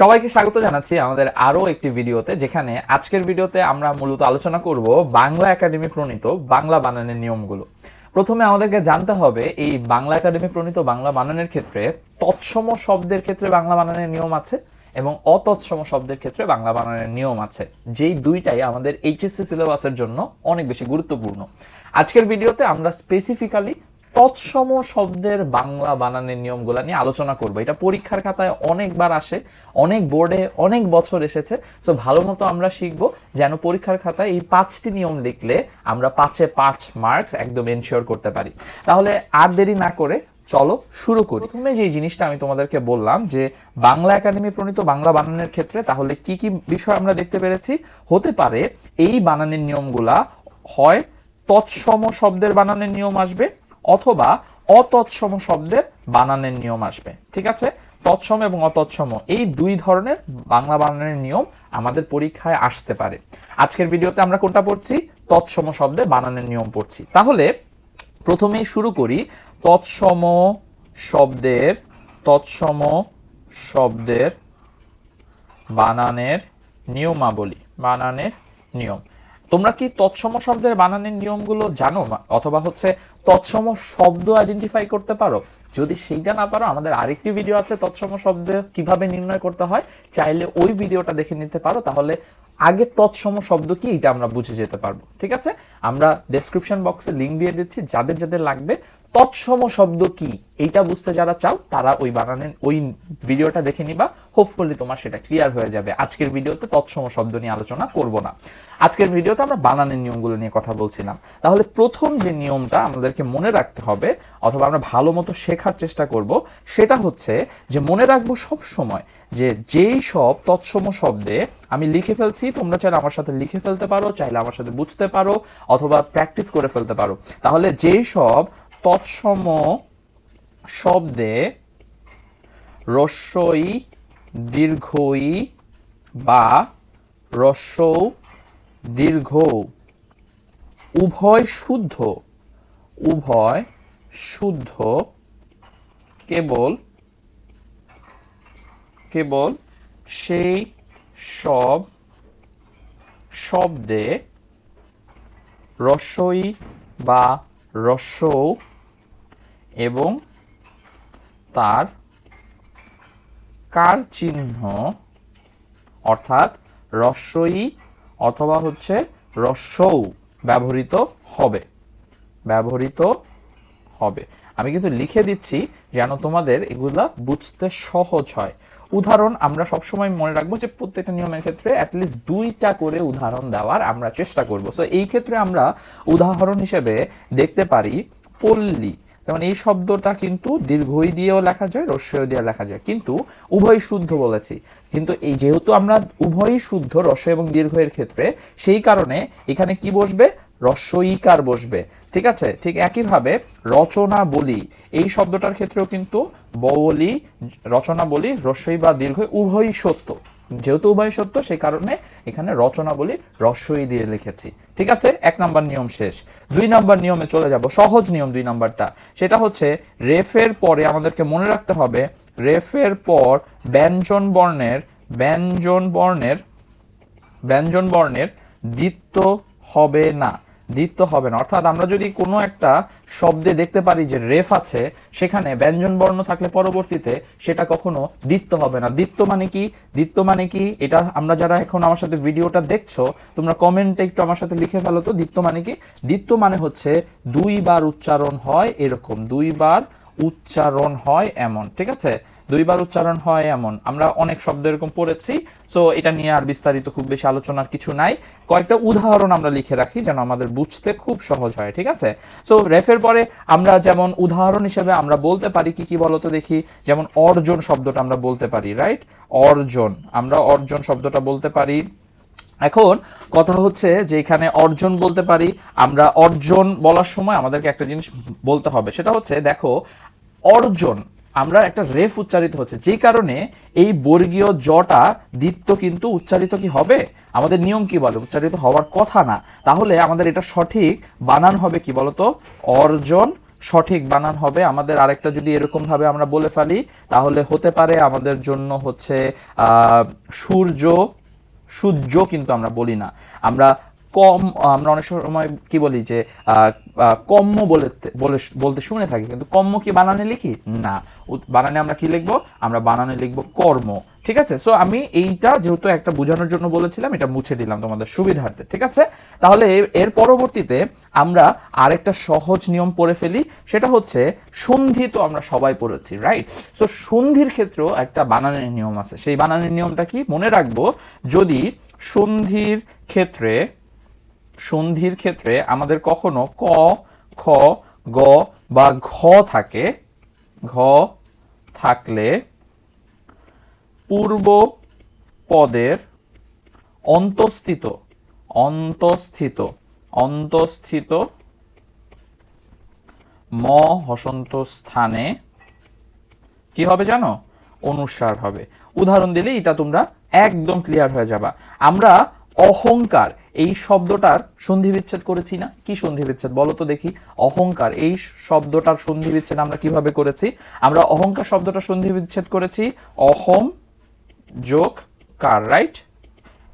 সবাইকে স্বাগত জানাচ্ছি আমাদের আরও একটি ভিডিওতে, যেখানে আজকের ভিডিওতে আমরা মূলত আলোচনা করব বাংলা একাডেমি প্রণীত বাংলা বানানের নিয়মগুলো। প্রথমে আমাদেরকে জানতে হবে, এই বাংলা একাডেমি প্রণীত বাংলা বানানের ক্ষেত্রে তৎসম শব্দের ক্ষেত্রে বাংলা বানানের নিয়ম আছে এবং অতৎসম শব্দের ক্ষেত্রে বাংলা বানানের নিয়ম আছে। যেই দুইটাই আমাদের এইচএসসি সিলেবাসের জন্য অনেক বেশি গুরুত্বপূর্ণ। আজকের ভিডিওতে আমরা স্পেসিফিক্যালি তৎসম শব্দের বাংলা বানানের নিয়মগুলো নিয়ে আলোচনা করব। এটা পরীক্ষার খাতায় অনেকবার আসে, অনেক বোর্ডে অনেক বছর এসেছে। সো ভালো মতো আমরা শিখব যেন পরীক্ষার খাতায় এই পাঁচটি নিয়ম লিখলে আমরা পাঁচে পাঁচ মার্কস একদম এনশিওর করতে পারি। তাহলে আর দেরি না করে চলো শুরু করি। প্রথমে যে জিনিসটা আমি তোমাদেরকে বললাম যে বাংলা একাডেমি প্রণীত বাংলা বানানের ক্ষেত্রে তাহলে কি কি বিষয় আমরা দেখতে পেরেছি? হতে পারে এই বানানের নিয়মগুলা হয় তৎসম শব্দের বানানের নিয়ম আসবে অথবা অতৎসম শব্দের বানানের নিয়ম আসবে। ঠিক আছে? তৎসম এবং অতৎসম এই দুই ধরনের বাংলা বানানের নিয়ম আমাদের পরীক্ষায় আসতে পারে। আজকের ভিডিওতে আমরা কোনটা পড়ছি? তৎসম শব্দে বানানের নিয়ম পড়ছি। তাহলে প্রথমেই শুরু করি তৎসম শব্দের তৎসম শব্দের বানানের নিয়মাবলী। বানানের নিয়ম। তোমরা কি তৎসম শব্দের বানানের নিয়মগুলো জানো? অথবা হচ্ছে তৎসম শব্দ আইডেন্টিফাই করতে পারো? যদি সেইটা না পারো, আমাদের আরেকটি ভিডিও আছে তৎসম শব্দ কীভাবে নির্ণয় করতে হয়। চাইলে ওই ভিডিওটা দেখে নিতে পারো, তাহলে আগে তৎসম শব্দ কি, এটা আমরা বুঝে যেতে পারব। ঠিক আছে? আমরা ডেসক্রিপশন বক্সে লিঙ্ক দিয়ে দিচ্ছি, যাদের যাদের লাগবে তৎসম শব্দ কি? এইটা বুঝতে যারা চাও, তারা ওই বানানের ওই ভিডিওটা দেখে নিবা। হোপফুলি তোমার সেটা ক্লিয়ার হয়ে যাবে। আজকের ভিডিওতে তৎসম শব্দ নিয়ে আলোচনা করব না। আজকের ভিডিওতে আমরা বানানের নিয়মগুলো নিয়ে কথা বলছিলাম। তাহলে প্রথম যে নিয়মটা আমাদেরকে মনে রাখতে হবে, অথবা আমরা ভালো মতো শেখার চেষ্টা করব, সেটা হচ্ছে যে মনে রাখব সব সময় যে যেই সব তৎসম শব্দে আমি লিখে ফেলছি, তোমরা চাইলে আমার সাথে লিখে ফেলতে পারো, চাইলে আমার সাথে বুঝতে পারো, অথবা প্র্যাকটিস করে ফেলতে পারো। তাহলে যেই সব তৎসম শব্দে রস্যই দীর্ঘই বা রস্যৌ দীর্ঘ উভয় শুদ্ধ উভয় শুদ্ধ, কেবল কেবল সেই সব শব্দে রস্যই বা রস্যৌ এবং তার কার চিহ্ন অর্থাৎ রস্যই অথবা হচ্ছে রস্যৌ ব্যবহৃত হবে। ব্যবহৃত হবে। আমি কিন্তু লিখে দিচ্ছি যেন তোমাদের এগুলা বুঝতে সহজ হয়। উদাহরণ আমরা সবসময় মনে রাখব যে প্রত্যেকটা নিয়মের ক্ষেত্রে অ্যাটলিস্ট দুইটা করে উদাহরণ দেওয়ার আমরা চেষ্টা করব। সো এই ক্ষেত্রে আমরা উদাহরণ হিসেবে দেখতে পারি পল্লী। যেমন এই শব্দটা কিন্তু দীর্ঘই দিয়েও লেখা যায় রস্যই দিয়ে লেখা যায়। কিন্তু উভয় শুদ্ধ বলেছি। কিন্তু এই যেহেতু আমরা উভয়ই শুদ্ধ, রস্য এবং দীর্ঘের ক্ষেত্রে, সেই কারণে এখানে কি বসবে? রস্যইকার বসবে। ঠিক আছে? ঠিক একইভাবে রচনা বলি এই শব্দটার ক্ষেত্রেও কিন্তু বলি রচনা বলি রস্যই বা দীর্ঘ উভয়ই সত্য। যেহেতু উভয় সত্য, সেই কারণে এখানে রচনা বলি রস্যই দিয়ে লিখেছি। ঠিক আছে? এক নাম্বার নিয়ম শেষ। দুই নাম্বার নিয়মে চলে যাব। সহজ নিয়ম দুই নাম্বারটা। সেটা হচ্ছে, রেফের পরে আমাদেরকে মনে রাখতে হবে, রেফের পর ব্যঞ্জন বর্ণের ব্যঞ্জন বর্ণের ব্যঞ্জন বর্ণের দ্বিত্ব হবে না। দ্বিত্ব হবে না। অর্থাৎ আমরা যদি কোনো একটা শব্দে দেখতে পারি যে রেফ আছে, সেখানে ব্যঞ্জন বর্ণ থাকলে পরবর্তীতে সেটা কখনো দ্বিত্ব হবে না। দ্বিত্ব মানে কি? দ্বিত্ব মানে কি? এটা আমরা যারা এখন আমার সাথে ভিডিওটা দেখছ, তোমরা কমেন্টে একটু আমার সাথে লিখে ফেলো তো। দ্বিত্ব মানে কি? দ্বিত্ব মানে হচ্ছে দুইবার উচ্চারণ হয় এরকম, দুইবার উচ্চারণ হয় এমন, ঠিক আছে? দুইবার উচ্চারণ হয় এমন। আমরা অনেক শব্দ এরকম পড়েছি সো এটা নিয়ে আর বিস্তারিত খুব বেশি আলোচনার কিছু নাই। কয়েকটা উদাহরণ আমরা লিখে রাখি যেন আমাদের বুঝতে খুব সহজ হয়, ঠিক আছে? সো রেফের পরে আমরা যেমন উদাহরণ হিসেবে আমরা বলতে পারি, কি কি বলতো দেখি? যেমন অর্জন শব্দটা আমরা বলতে পারি রাইট অর্জন, আমরা অর্জন শব্দটা বলতে পারি। এখন কথা হচ্ছে যে এখানে অর্জন বলতে পারি, আমরা অর্জন বলার সময় আমাদেরকে একটা জিনিস বলতে হবে, সেটা হচ্ছে দেখো, অর্জন আমরা একটা রেফ উচ্চারিত হচ্ছে। যেই কারণে এই বর্গীয় জটা দ্বিত্ব কিন্তু উচ্চারিত কি হবে? আমাদের নিয়ম কি বলে? উচ্চারিত হওয়ার কথা না। তাহলে আমাদের এটা সঠিক বানান হবে কি বলতো? অর্জন সঠিক বানান হবে। আমাদের আরেকটা যদি এরকম ভাবে আমরা বলে ফেলি, তাহলে হতে পারে আমাদের জন্য হচ্ছে সূর্য সূর্য কিন্তু আমরা বলি না। আমরা কম আমরা অনেক সময় কি বলি যে কম্ম বলে বলে, বলতে শুনে থাকি, কিন্তু কম্ম কি বানানে লিখি? না। বানানে আমরা কি লিখব? আমরা বানানে লিখব কর্ম। ঠিক আছে? সো আমি এইটা যেহেতু একটা বোঝানোর জন্য বলেছিলাম, এটা মুছে দিলাম তোমাদের সুবিধার্থে। ঠিক আছে? তাহলে এর পরবর্তীতে আমরা আরেকটা সহজ নিয়ম পড়ে ফেলি, সেটা হচ্ছে সন্ধি তো আমরা সবাই পড়েছি রাইট সো সন্ধির ক্ষেত্রেও একটা বানানের নিয়ম আছে। সেই বানানের নিয়মটা কি? মনে রাখব, যদি সন্ধির ক্ষেত্রে সন্ধির ক্ষেত্রে আমাদের কখনো ক, খ, গ বা ঘ থাকে। ঘ থাকলে পূর্ব পদের অন্তস্থিত অন্তস্থিত অন্তস্থিত ম হসন্ত স্থানে কি হবে জানো? অনুসার হবে। উদাহরণ দিলে এটা তোমরা একদম ক্লিয়ার হয়ে যাবা। আমরা অহংকার, এই শব্দটার সন্ধি বিচ্ছেদ করেছি না? কি সন্ধি বিচ্ছেদ বলো তো দেখি। অহংকার, এই শব্দটার সন্ধি বিচ্ছেদ আমরা কীভাবে করেছি? আমরা অহংকার শব্দটা সন্ধি বিচ্ছেদ করেছি, অহম যোগ কার রাইট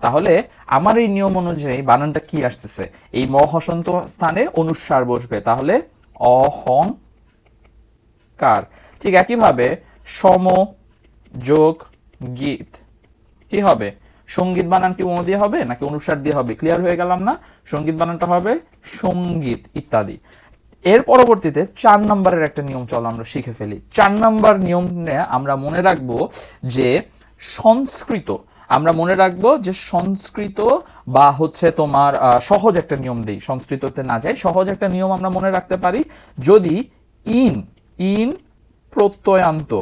তাহলে আমার এই নিয়ম অনুযায়ী বানানটা কি আসতেছে? এই মহসন্ত স্থানে অনুস্বার বসবে। তাহলে অহং কার ঠিক একইভাবে সম যোগ গীত। কি হবে? সংগীত বানান কি দিয়ে হবে নাকি অনুসার দিয়ে হবে? ক্লিয়ার হয়ে গেলাম না? সংগীত বানানটা হবে সংগীত ইত্যাদি। এর পরবর্তীতে চার নম্বরের একটা নিয়ম চলো আমরা শিখে ফেলি। চার নম্বর নিয়ম নিয়ে আমরা মনে রাখব যে সংস্কৃত, আমরা মনে রাখব যে সংস্কৃত বা হচ্ছে তোমার সহজ একটা নিয়ম দিই। সংস্কৃততে না যাই, সহজ একটা নিয়ম আমরা মনে রাখতে পারি। যদি ইন ইন প্রত্যয়ান্ত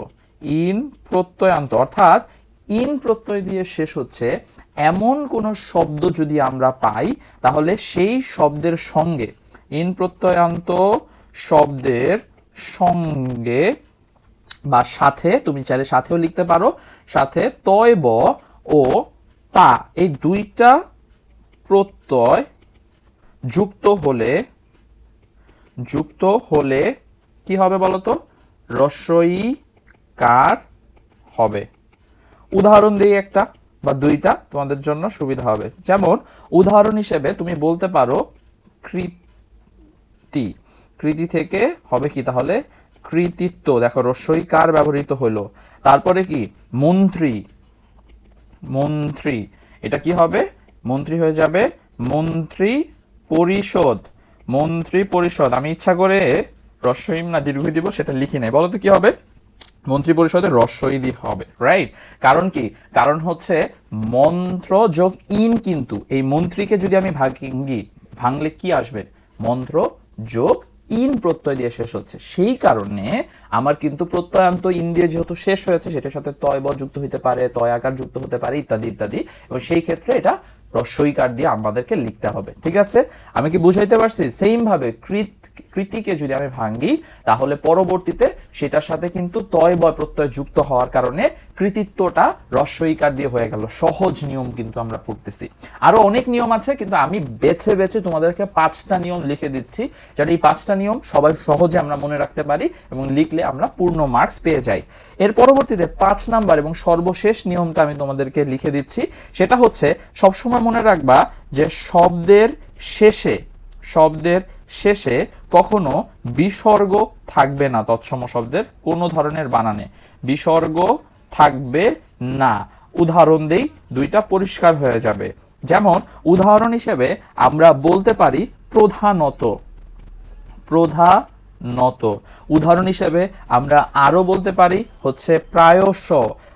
ইন প্রত্যয়ান্ত, অর্থাৎ ইন প্রত্যয় দিয়ে শেষ হচ্ছে, এমন কোনো শব্দ যদি আমরা পাই, তাহলে সেই শব্দের সঙ্গে, ইন প্রত্যয়ান্ত শব্দের সঙ্গে বা সাথে, তুমি চাইলে সাথেও লিখতে পারো, সাথে তয় ব ও তা, এই দুইটা প্রত্যয় যুক্ত হলে যুক্ত হলে কি হবে বলতো? রস্বই কার হবে? উদাহরণ দিই একটা বা দুইটা তোমাদের জন্য সুবিধা হবে। যেমন, উদাহরণ হিসেবে তুমি বলতে পারো, কৃতি। কৃতি থেকে হবে কি তাহলে? কৃতিত্ব। দেখো রস্বই কার ব্যবহৃত হলো? তারপরে কি? মন্ত্রী। মন্ত্রী। এটা কি হবে? মন্ত্রী হয়ে যাবে মন্ত্রী পরিষদ। মন্ত্রী পরিষদ। আমি ইচ্ছা করে রস্বইম না দীর্ঘ দিব, সেটা লিখি নাই। বলো তো কি হবে? মন্ত্রী পরিষদের রস্বইদি হবে রাইট কারণ কি? কারণ হচ্ছে মন্ত্র যোগ ইন কিন্তু, এই মন্ত্রীকে যদি আমি ভাঙ্গি, ভাঙলে কি আসবে? মন্ত্র যোগ ইন প্রত্যয় দিয়ে শেষ হচ্ছে। সেই কারণে আমার কিন্তু প্রত্যয়ান্ত ইন দিয়ে যেহেতু শেষ হয়েছে, সেটার সাথে তয় যুক্ত হতে পারে, তয় আকার যুক্ত হতে পারে, ইত্যাদি ইত্যাদি, এবং সেই ক্ষেত্রে এটা রস্বইকার দিয়ে আমাদেরকে লিখতে হবে, ঠিক আছে? আমি কি বুঝাইতে পারছি? সেম ভাবে কৃত, কৃতিকে যদি আমি ভাঙ্গি, তাহলে পরবর্তীতে সেটার সাথে কিন্তু তয় বয় প্রত্যয় যুক্ত হওয়ার কারণে কৃতিত্বটা রস্বইকার দিয়ে হয়ে গেল। সহজ নিয়ম কিন্তু আমরা পড়তেছি। আরও অনেক নিয়ম আছে, কিন্তু আমি বেছে বেছে তোমাদেরকে পাঁচটা নিয়ম লিখে দিচ্ছি, যাতে এই পাঁচটা নিয়ম সবাই সহজে আমরা মনে রাখতে পারি এবং লিখলে আমরা পূর্ণ মার্কস পেয়ে যাই। এর পরবর্তীতে পাঁচ নাম্বার এবং সর্বশেষ নিয়মটা আমি তোমাদেরকে লিখে দিচ্ছি। সেটা হচ্ছে সবসময় মনে রাখবা যে শব্দের শেষে শব্দের শেষে কখনো বিসর্গ থাকবে না তৎসম শব্দের কোনো ধরনের বানানে। বিসর্গ থাকবে না। উদাহরণ দেই, দুইটা পরিষ্কার হয়ে যাবে। যেমন, উদাহরণ হিসেবে আমরা বলতে পারি প্রধানত। প্রধানত। উদাহরণ হিসেবে আমরা আরও বলতে পারি হচ্ছে প্রায়শ।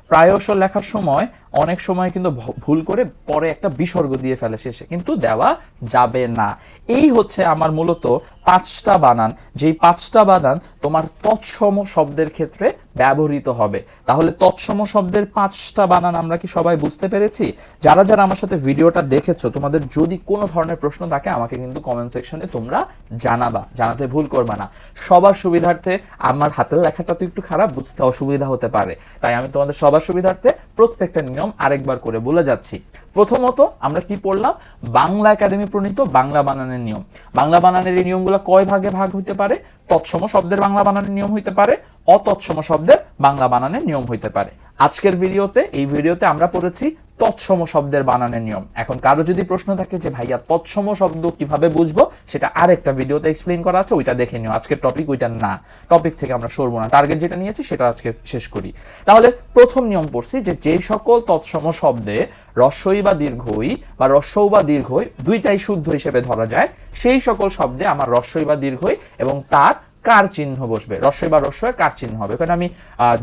প্রায়শ লেখার সময় অনেক সময় কিন্তু ভুল করে পরে একটা বিসর্গ দিয়ে ফেলে শেষে, কিন্তু দেওয়া যাবে না। এই হচ্ছে আমার মূলত পাঁচটা বানান। যেই পাঁচটা বানান তোমার তৎসম শব্দের ক্ষেত্রে ব্যবহৃত হবে। তাহলে তৎসম শব্দের পাঁচটা বানান আমরা কি সবাই বুঝতে পেরেছি? যারা যারা আমার সাথে ভিডিওটা দেখেছ, তোমাদের যদি কোনো ধরনের প্রশ্ন থাকে, আমাকে কিন্তু কমেন্ট সেকশনে তোমরা জানাবা। জানাতে ভুল করবা না। সবার সুবিধার্থে আমার হাতের লেখাটা তো একটু খারাপ, বুঝতে অসুবিধা হতে পারে। তাই আমি তোমাদের সবার সুবিধার্থে প্রত্যেকটা নিয়ম আরেকবার করে বলে যাচ্ছি। প্রথমত আমরা কি পড়লাম? বাংলা একাডেমি প্রণীত বাংলা বানানের নিয়ম। বাংলা বানানের এই নিয়মগুলো কয় ভাগে ভাগ হইতে পারে? তৎসম শব্দের বাংলা বানানের নিয়ম হইতে পারে, অতৎসম শব্দের বাংলা বানানের নিয়ম হইতে পারে। আজকের ভিডিওতে, এই ভিডিওতে আমরা পড়েছি তৎসম শব্দের বানানের নিয়ম। এখন কারও যদি প্রশ্ন থাকে যে, ভাইয়া, তৎসম শব্দ কীভাবে বুঝব? সেটা আরেকটা ভিডিওতে এক্সপ্লেন করা আছে, ওইটা দেখে নিও। আজকের টপিক ওইটা না। টপিক থেকে আমরা সরবো না। টার্গেট যেটা নিয়েছি, সেটা আজকে শেষ করি। তাহলে প্রথম নিয়ম পড়ছি যে যে সকল তৎসম শব্দে রস্বই বা দীর্ঘই বা রস্যৌ বা দীর্ঘই দুইটাই শুদ্ধ হিসেবে ধরা যায়। সেই সকল শব্দে আমার রস্বই বা দীর্ঘই এবং তার কার চিহ্ন বসবে? রস্বই বা রস্বয় কার চিহ্ন হবে? এখানে আমি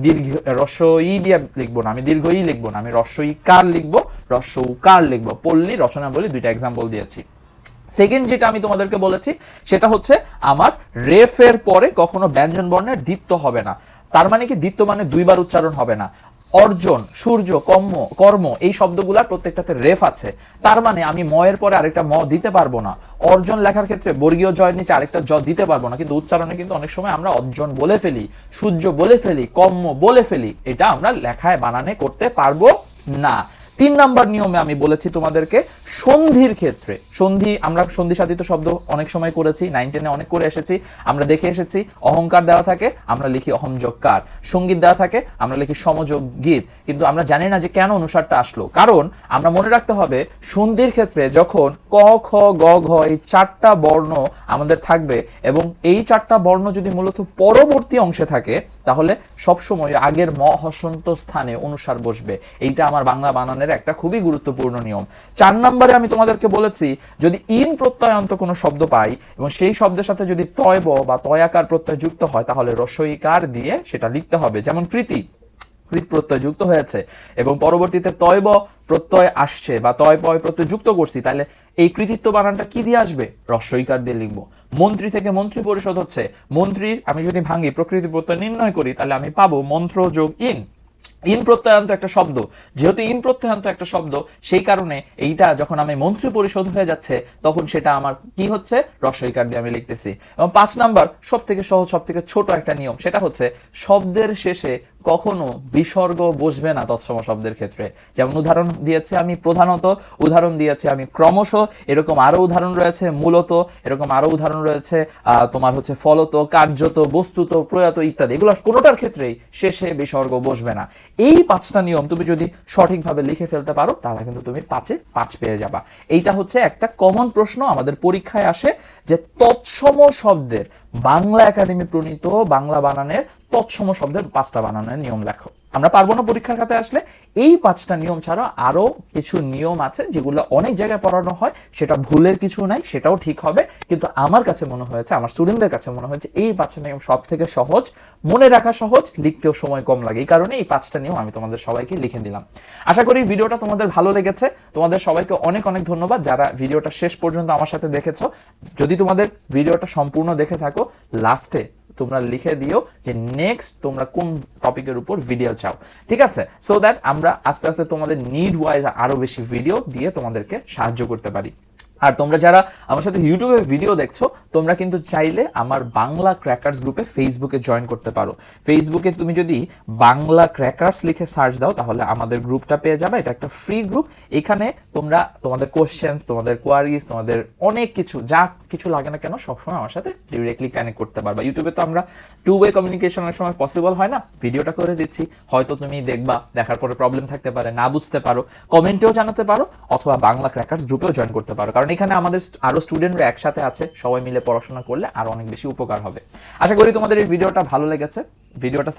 দীর্ঘ রস্বই দিয়ে লিখব না। আমি দীর্ঘই লিখব না। আমি রস্বই কার লিখব? রস্য কার লিখব? পল্লী রচনা বলি দুইটা এক্সাম্পল দিয়েছি। সেকেন্ড যেটা আমি তোমাদেরকে বলেছি, সেটা হচ্ছে আমার রেফের পরে কখনো ব্যঞ্জন বর্ণের দ্বিত্ব হবে না। তার মানে কি, দ্বিত্ব মানে দুইবার উচ্চারণ হবে না। অর্জন, সূর্য কর্ম কর্ম, এই শব্দগুলার প্রত্যেকটাতে রেফ আছে। তার মানে আমি ময়ের পরে আরেকটা ম দিতে পারব না। অর্জন লেখার ক্ষেত্রে বর্গীয় জয়ের নিচে আরেকটা জ দিতে পারব না। কিন্তু উচ্চারণে কিন্তু অনেক সময় আমরা অর্জন বলে ফেলি, সূর্য বলে ফেলি কর্ম বলে ফেলি, এটা আমরা লেখায় বানানে করতে পারব না। তিন নাম্বার নিয়মে আমি বলেছি তোমাদেরকে সন্ধির ক্ষেত্রে, সন্ধি, আমরা সন্ধি সাধিত শব্দ অনেক সময় করেছি নাইন টেনে অনেক করে এসেছি, আমরা দেখে এসেছি, অহংকার দেওয়া থাকে, আমরা লিখি অহংযোগকার, সংগীত দেওয়া থাকে, আমরা লিখি সমযোগ গীত, কিন্তু আমরা জানি না যে কেন অনুসারটা আসলো, কারণ আমরা মনে রাখতে হবে সন্ধির ক্ষেত্রে যখন ক, খ, গ, ঘ এই চারটা বর্ণ আমাদের থাকবে এবং এই চারটা বর্ণ যদি মূলত পরবর্তী অংশে থাকে, তাহলে সবসময় আগের ম হসন্ত স্থানে অনুসার বসবে, এইটা আমার বাংলা বানানের একটা খুবই গুরুত্বপূর্ণ নিয়ম। চার নম্বরে আমি তোমাদেরকে বলেছি, যদি ইন প্রত্যয়ন্ত কোনো শব্দ পাই এবং সেই শব্দের সাথে যদি তয় ব তয়াকার প্রত্যয় যুক্ত হয়, তাহলে রসইকার দিয়ে সেটা লিখতে হবে। যেমন প্রীতি কৃত প্রত্যয় যুক্ত হয়েছে এবং পরবর্তীতে তয়ব প্রত্যয় আসছে বা তয় পয় প্রত্যয় যুক্ত করছি, তাহলে এই কৃতিত্ব বানানটা কি দিয়ে আসবে? রস্বইকার দিয়ে লিখব। মন্ত্রী থেকে মন্ত্রী পরিষদ হচ্ছে। মন্ত্রী আমি যদি ভাঙি, প্রকৃতি প্রত্যয় নির্ণয় করি, তাহলে আমি পাবো মন্ত্র যোগ ইন। ইন প্রত্যয়ান্ত একটা শব্দ। যেহেতু ইন প্রত্যয়ান্ত একটা শব্দ, সেই কারণে এইটা যখন আমি মন্ত্রী পরিষদ হয়ে যাচ্ছে, তখন সেটা আমার কি হচ্ছে? রসই কার্ড দিয়ে আমি লিখতেছি। এবং পাঁচ নাম্বার সব থেকে সহজ সব থেকে ছোট একটা নিয়ম, সেটা হচ্ছে, শব্দের শেষে কখনো বিসর্গ বসবে না তৎসম শব্দের ক্ষেত্রে। যেমন উদাহরণ দিয়েছি আমি প্রধানত, উদাহরণ দিয়েছি আমি ক্রমশ, এরকম আরও উদাহরণ রয়েছে মূলত, এরকম আরও উদাহরণ রয়েছে তোমার হচ্ছে ফলত, কার্যত, বস্তুত, প্রয়াত ইত্যাদি। এগুলো কোনোটার ক্ষেত্রেই শেষে বিসর্গ বসবে না। এই পাঁচটা নিয়ম তুমি যদি সঠিকভাবে লিখে ফেলতে পারো, তাহলে কিন্তু তুমি পাঁচে পাঁচ পেয়ে যাবা। এইটা হচ্ছে একটা কমন প্রশ্ন, আমাদের পরীক্ষায় আসে যে তৎসম শব্দের, বাংলা একাডেমি প্রণীত বাংলা বানানের তৎসম শব্দের পাঁচটা বানানের নিয়ম লেখো আমরা পারব না পরীক্ষার খাতে আসলে। এই পাঁচটা নিয়ম ছাড়া আরও কিছু নিয়ম আছে যেগুলো অনেক জায়গায় পড়ানো হয়। সেটা ভুলের কিছু নাই, সেটাও ঠিক হবে। কিন্তু আমার কাছে মনে হয়েছে, আমার স্টুডেন্টদের কাছে মনে হয়েছে, এই পাঁচটা নিয়ম সব থেকে সহজ। মনে রাখা সহজ, লিখতেও সময় কম লাগে। এই কারণে এই পাঁচটা নিয়ম আমি তোমাদের সবাইকে লিখে দিলাম আশা করি ভিডিওটা তোমাদের ভালো লেগেছে। তোমাদের সবাইকে অনেক অনেক ধন্যবাদ। যারা ভিডিওটা শেষ পর্যন্ত আমার সাথে দেখেছ, যদি তোমাদের ভিডিওটা সম্পূর্ণ দেখে থাকো লাস্টে তোমরা লিখে দিও যে নেক্সট তোমরা কোন টপিকের উপর ভিডিও চাও। ঠিক আছে? সো দ্যাট আমরা আস্তে আস্তে তোমাদের নিড ওয়াইজ আরও বেশি ভিডিও দিয়ে তোমাদেরকে সাহায্য করতে পারি। আর তোমরা যারা আমার সাথে ইউটিউবে ভিডিও দেখছ, তোমরা কিন্তু চাইলে আমার বাংলা ক্র্যাকার্স গ্রুপে ফেসবুকে জয়েন করতে পারো। ফেসবুকে তুমি যদি বাংলা ক্র্যাকার্স লিখে সার্চ দাও, তাহলে আমাদের গ্রুপটা পেয়ে যাবে। এটা একটা ফ্রি গ্রুপ এখানে তোমরা তোমাদের কোশ্চেন্স তোমাদের কোয়ারিজ তোমাদের অনেক কিছু, যা কিছু লাগে না কেন, সবসময় আমার সাথে ডিরেক্টলি কানেক্ট করতে পারবা। ইউটিউবে তো আমরা টু ওয়ে কমিউনিকেশনের সময় পসিবল হয় না। ভিডিওটা করে দিচ্ছি। হয়তো তুমি দেখবা, দেখার পরে প্রবলেম থাকতে পারে, না বুঝতে পারো। কমেন্টেও জানাতে পারো, অথবা বাংলা ক্র্যাকার্স গ্রুপেও জয়েন করতে পারো। কারণ এখানে আমাদের আরও আরও স্টুডেন্টরা একসাথে আছে, সবাই মিলে পড়াশোনা করলে আরও অনেক বেশি উপকার হবে। আশা করি তোমাদের এই ভিডিওটা ভালো লেগেছে। ভিডিওটা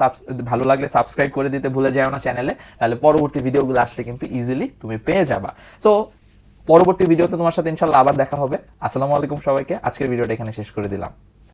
ভালো লাগলে সাবস্ক্রাইব করে দিতে ভুলে যাও না চ্যানেলে। তাহলে পরবর্তী ভিডিওগুলো আসলে কিন্তু ইজিলি তুমি পেয়ে যাবা। সো পরবর্তী ভিডিওতে তোমার সাথে ইনশাল্লাহ আবার দেখা হবে। আসসালামু আলাইকুম সবাইকে। আজকের ভিডিওটা এখানে শেষ করে দিলাম।